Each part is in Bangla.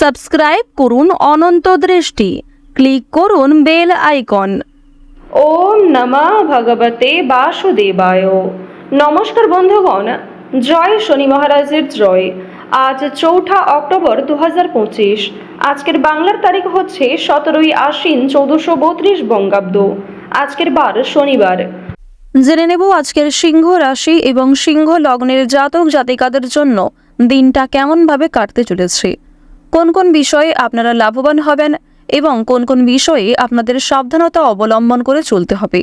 সাবস্ক্রাইব করুন অনন্ত দৃষ্টি। ক্লিক করুন বেল আইকন। ওম নমা ভগবতে বাসুদেবায়। নমস্কার বন্ধুগণ জয় শনি মহারাজের জয়। আজ চৌঠা অক্টোবর দু আজকের বাংলার তারিখ হচ্ছে সতেরোই আশ্বিন চৌদ্দশো বত্রিশ বঙ্গাব্দ। আজকের বার শনিবার। জেনে নেব আজকের সিংহ রাশি এবং সিংহ লগ্নের জাতক জাতিকাদের জন্য দিনটা কেমনভাবে কাটতে চলেছে। কোন কোন বিষয়ে আপনারা লাভবান হবেন এবং কোন কোন বিষয়ে আপনাদের সাবধানতা অবলম্বন করে চলতে হবে।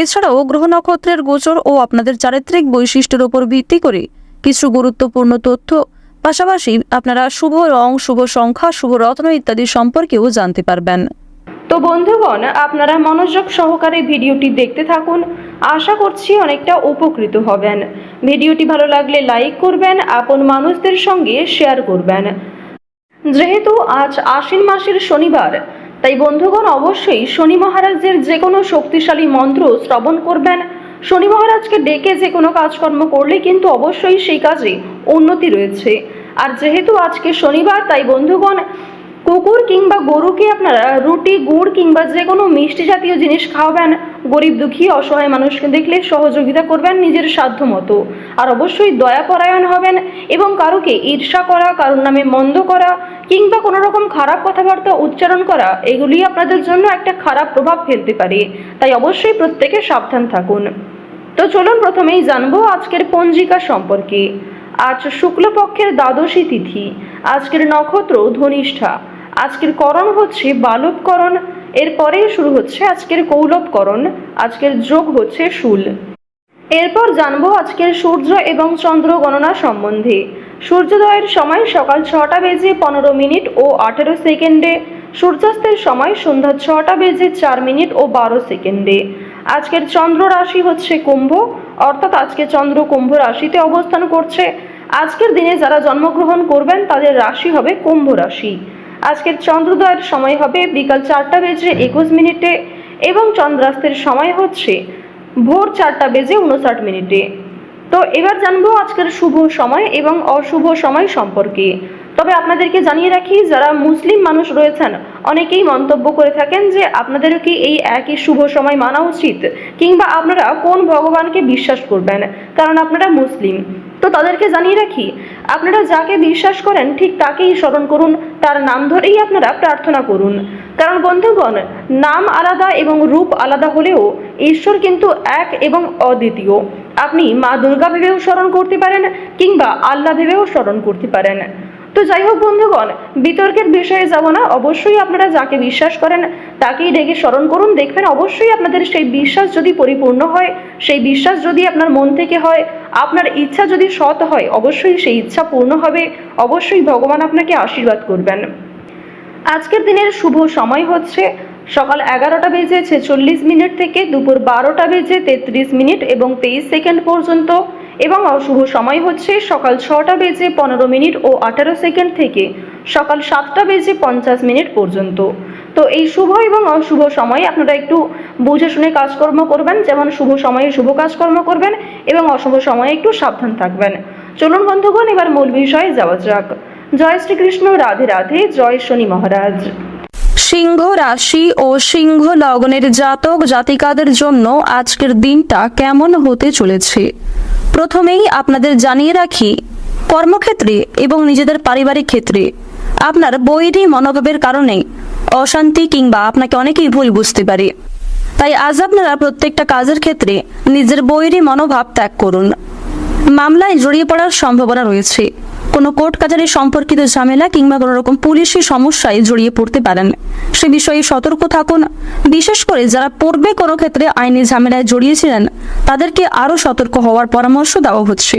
এছাড়াও গ্রহ নক্ষত্রের গোচর ও আপনাদের চারিত্রিক বৈশিষ্ট্যের উপর ভিত্তি করে কিছু গুরুত্বপূর্ণ তথ্য, পাশাপাশি আপনারা শুভ রং, শুভ সংখ্যা, শুভ রত্ন ইত্যাদি সম্পর্কেও জানতে পারবেন। তো বন্ধুগণ, আপনারা মনোযোগ সহকারে ভিডিওটি দেখতে থাকুন। আশা করছি অনেকটা উপকৃত হবেন। ভিডিওটি ভালো লাগলে লাইক করবেন, আপন মানুষদের সঙ্গে শেয়ার করবেন। যেহেতু আজ আশ্বিন মাসের শনিবার, তাই বন্ধুগণ অবশ্যই শনি মহারাজের যে কোনো শক্তিশালী মন্ত্র শ্রবণ করবেন। শনি মহারাজকে ডেকে যে কোনো কাজকর্ম করলে কিন্তু অবশ্যই সেই কাজে উন্নতি রয়েছে। আর যেহেতু আজকে শনিবার, তাই বন্ধুগণ, কুকুর কিংবা গরুকে আপনারা রুটি, গুড় কিংবা যে কোনো মিষ্টি জাতীয় জিনিস খাওয়াবেন। গরিব, দুঃখী, অসহায় মানুষকে দেখলে সহযোগিতা করবেন নিজের সাধ্য মতো। আর অবশ্যই দয়াপরায়ণ হবেন এবং কারোকে ঈর্ষা করা, কারোর নামে মন্দ করা কিংবা কোনো রকম খারাপ কথাবার্তা উচ্চারণ করা, এগুলি আপনাদের জন্য একটা খারাপ প্রভাব ফেলতে পারে। তাই অবশ্যই প্রত্যেকে সাবধান থাকুন। তো চলুন প্রথমেই জানব আজকের পঞ্জিকা সম্পর্কে। আজ শুক্লপক্ষের দ্বাদশী তিথি, আজকের নক্ষত্র ধনিষ্ঠা, আজকের করণ হচ্ছে বালবকরণ এরপরে শুরু হচ্ছে আজকের কৌলবকরণ, আজকের যোগ হচ্ছে শুল। এরপর জানব আজকের সূর্য এবং চন্দ্র গণনা সম্বন্ধে। সূর্যোদয়ের সময় সকাল ছটা বেজে পনেরো মিনিট ও আঠেরো সেকেন্ডে, সূর্যাস্তের সময় সন্ধ্যা ছটা বেজে চার মিনিট ও বারো সেকেন্ডে। আজকের চন্দ্র রাশি হচ্ছে কুম্ভ, অর্থাৎ আজকে চন্দ্র কুম্ভ রাশিতে অবস্থান করছে। আজকের দিনে যারা জন্মগ্রহণ করবেন, তাদের রাশি হবে কুম্ভ রাশি। আজকের চন্দ্রোদয়ের সময় হবে বিকাল চারটা বেজে একুশ মিনিটে এবং চন্দ্রাস্তের সময় হচ্ছে ভোর চারটা বেজে উনষাট মিনিটে। তো এবার জানব আজকের শুভ সময় এবং অশুভ সময় সম্পর্কে। তবে আপনাদেরকে জানিয়ে রাখি, যারা মুসলিম মানুষ রয়েছেন, অনেকেই মন্তব্য করে থাকেন যে আপনাদেরও কি এই একই শুভ সময় মানা উচিত? কিংবা আপনারা কোন ভগবানকে বিশ্বাস করবেন? কারণ আপনারা মুসলিম। তো তাদেরকে জানিয়ে রাখি, আপনারা যাকে বিশ্বাস করেন, ঠিক তাকেই স্মরণ করুন। তার নাম ধরেই আপনারা প্রার্থনা করুন। কারণ বন্ধুগণ, নাম আলাদা এবং রূপ আলাদা হলেও ঈশ্বর কিন্তু এক এবং অদ্বিতীয়। আপনি মা দুর্গা ভেবেও স্মরণ করতে পারেন কিংবা আল্লাহ ভেবেও স্মরণ করতে পারেন। তো যাই হোক বন্ধুগণ, বিতর্কের বিষয়ে যাব না, অবশ্যই আপনারা যাকে বিশ্বাস করেন তাকেই ডেকে স্মরণ করুন। দেখবেন অবশ্যই আপনাদের সেই বিশ্বাস যদি পরিপূর্ণ হয়, সেই বিশ্বাস যদি আপনার মন থেকে হয়, আপনার ইচ্ছা যদি সৎ হয়, অবশ্যই সেই ইচ্ছা পূর্ণ হবে। অবশ্যই ভগবান আপনাকে আশীর্বাদ করবেন। আজকের দিনের শুভ সময় হচ্ছে সকাল এগারোটা বেজে ছেচল্লিশ মিনিট থেকে দুপুর বারোটা বেজে তেত্রিশ মিনিট এবং তেইশ সেকেন্ড পর্যন্ত এবং অশুভ সময় হচ্ছে সকাল ছটা বেজে পনেরো মিনিট ও আঠারো সেকেন্ড থেকে সকাল সাতটা বেজে পঞ্চাশ মিনিট পর্যন্ত। তো এই শুভ এবং অশুভ সময়ে আপনারা একটু বুঝে শুনে কাজকর্ম করবেন, যেমন শুভ সময়ে শুভ কাজকর্ম করবেন এবং অশুভ সময়ে একটু সাবধান থাকবেন। চলুন বন্ধুগণ, এবার মূল বিষয়ে যাওয়া যাক। জয় শ্রীকৃষ্ণ, রাধে রাধে, জয় শনি মহারাজ। সিংহ রাশি ও সিংহ লগ্নের জাতক জাতিকাদের জন্য আজকের দিনটা কেমন হতে চলেছে? প্রথমেই আপনাদের জানিয়ে রাখি, কর্মক্ষেত্রে এবং নিজেদের পারিবারিক ক্ষেত্রে আপনার বৈরী মনোভাবের কারণে অশান্তি কিংবা আপনাকে অনেকেই ভুল বুঝতে পারে। তাই আজ আপনারা প্রত্যেকটা কাজের ক্ষেত্রে নিজের বৈরী মনোভাব ত্যাগ করুন। মামলায় জড়িয়ে পড়ার সম্ভাবনা রয়েছে। কোনো কোর্ট কাচারি সম্পর্কিত ঝামেলা কিংবা কোনো রকম পুলিশি সমস্যায় জড়িয়ে পড়তে পারেন। সে বিষয়ে সতর্ক থাকুন। বিশেষ করে যারা পূর্বে কোনো ক্ষেত্রে আইনি ঝামেলায় জড়িয়েছিলেন, তাদেরকে আরও সতর্ক হওয়ার পরামর্শ দেওয়া হচ্ছে।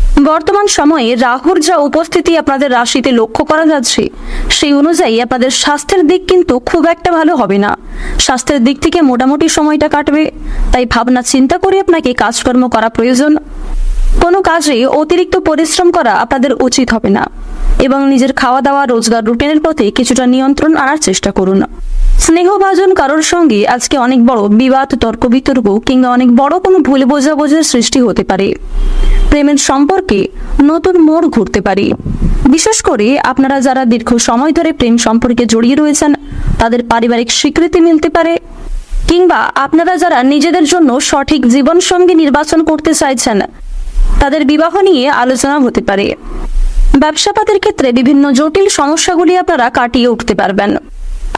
বর্তমান সময়ে রাহুর যা উপস্থিতি আপনাদের রাশিতে লক্ষ্য করা যাচ্ছে, সেই অনুযায়ী আপনাদের স্বাস্থ্যের দিক কিন্তু খুব একটা ভালো হবে না। স্বাস্থ্যের দিক থেকে মোটামুটি সময়টা কাটবে, তাই ভাবনা চিন্তা করে আপনাকে কাজকর্ম করা প্রয়োজন। কোনো কাজে অতিরিক্ত পরিশ্রম করা আপনাদের উচিত হবে না, এবং নিজের খাওয়া দাওয়া রোজগার রুটিনের পথে কিছুটা নিয়ন্ত্রণ আনার চেষ্টা করুন। স্নেহভাজন কারোর সঙ্গে আজকে অনেক বড় বিবাদ তর্ক বিতর্ক কিংবা অনেক বড় কোনো ভুল বোঝাবুঝির সৃষ্টি হতে পারে। প্রেমের সম্পর্কে নতুন মোড় ঘুরতে পারে। বিশেষ করে আপনারা যারা দীর্ঘ সময় ধরে প্রেম সম্পর্কে জড়িয়ে রয়েছেন, তাদের পারিবারিক স্বীকৃতি মিলতে পারে। কিংবা আপনারা যারা নিজেদের জন্য সঠিক জীবনসঙ্গী নির্বাচন করতে চাইছেন, তাদের বিবাহ নিয়ে আলোচনা হতে পারে। ব্যবসাপাতের ক্ষেত্রে বিভিন্ন জটিল সমস্যাগুলি আপনারা কাটিয়ে উঠতে পারবেন।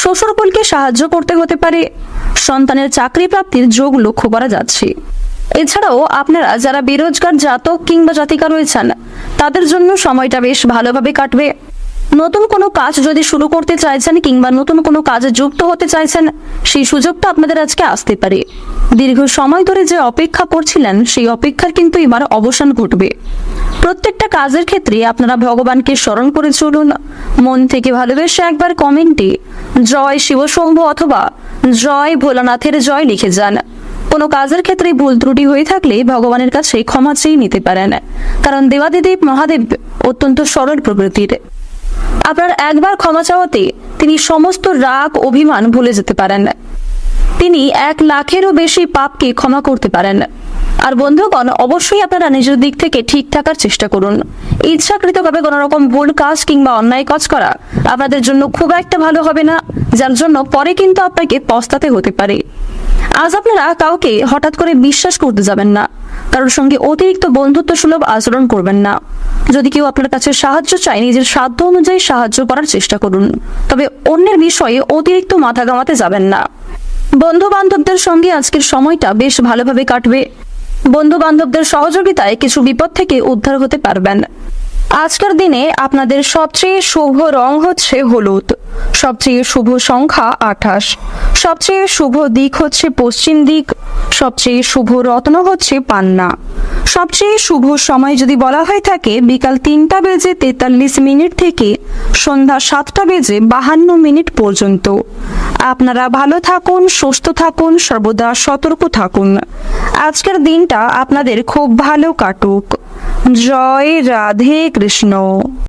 শ্বশুরকুলকে সাহায্য করতে হতে পারে। সন্তানের চাকরি প্রাপ্তির যোগ লক্ষ্য করা যাচ্ছে। এছাড়াও আপনারা যারা বেরোজগার জাতক কিংবা জাতিকা রয়েছেন, তাদের জন্য সময়টা বেশ ভালোভাবে কাটবে। নতুন কোনো কাজ যদি শুরু করতে চাইছেন কিংবা নতুন কোনো কাজে যুক্ত হতে চাইছেন, সেই সুযোগটা আপনাদের আজকে আসতে পারে। দীর্ঘ সময় ধরে যে অপেক্ষা করছিলেন, সেই অপেক্ষার কিন্তু এবার অবসান ঘটবে। প্রত্যেকটা কাজের ক্ষেত্রে আপনারা ভগবানকে স্মরণ করে চলুন। মন থেকে ভালোবেসে একবার কমেন্টে, জয় শিবশম্ভ অথবা, জয় ভোলানাথের জয় লিখে যান। কোনো কাজের ক্ষেত্রে ভুল ত্রুটি হয়ে থাকলে ভগবানের কাছে ক্ষমা চেয়ে নিতে পারেন। কারণ দেবাদিদেব মহাদেব অত্যন্ত সরল প্রকৃতির। আপনার একবার ক্ষমা চাওয়াতে তিনি সমস্ত রাগ, অভিমান ভুলে যেতে পারেন। তিনি এক লাখেরও বেশি পাপকে ক্ষমা করতে পারেন। আর বন্ধুগণ, অবশ্যই আপনারা নিজের দিক থেকে ঠিক থাকার চেষ্টা করুন। ইচ্ছাকৃতভাবে কোনো রকম ভুল কাজ কিংবা অন্যায় কাজ করা আপনাদের জন্য খুব একটা ভালো হবে না, যার জন্য পরে কিন্তু আপনাকে পস্তাতে হতে পারে। আজ আপনারা কাউকে হঠাৎ করে বিশ্বাস করতে যাবেন না, কারোর সঙ্গে অতিরিক্ত বন্ধুত্ব সুলভ আচরণ করবেন না। যদি কেউ আপনার কাছে সাহায্য চায়, নিজের সাধ্য অনুযায়ী সাহায্য করার চেষ্টা করুন, তবে অন্যের বিষয়ে অতিরিক্ত মাথা ঘামাতে যাবেন না। বন্ধু বান্ধবদের সঙ্গে আজকের সময়টা বেশ ভালোভাবে কাটবে। বন্ধু বান্ধবদের সহযোগিতায় কিছু বিপদ থেকে উদ্ধার হতে পারবেন। আজকের দিনে আপনাদের সবচেয়ে শুভ রং হচ্ছে হলুদ। সবচেয়ে শুভ সংখ্যা আঠাশ। সবচেয়ে শুভ দিক হচ্ছে পশ্চিম দিক। সবচেয়ে শুভ রত্ন হচ্ছে পান্না। সবচেয়ে শুভ সময় যদি বলা হয়ে থাকে, বিকাল তিনটা বেজে তেতাল্লিশ মিনিট থেকে সন্ধ্যা সাতটা বেজে বাহান্ন মিনিট পর্যন্ত। আপনারা ভালো থাকুন, সুস্থ থাকুন, সর্বদা সতর্ক থাকুন। আজকের দিনটা আপনাদের খুব ভালো কাটুক। জয় রাধে কৃষ্ণ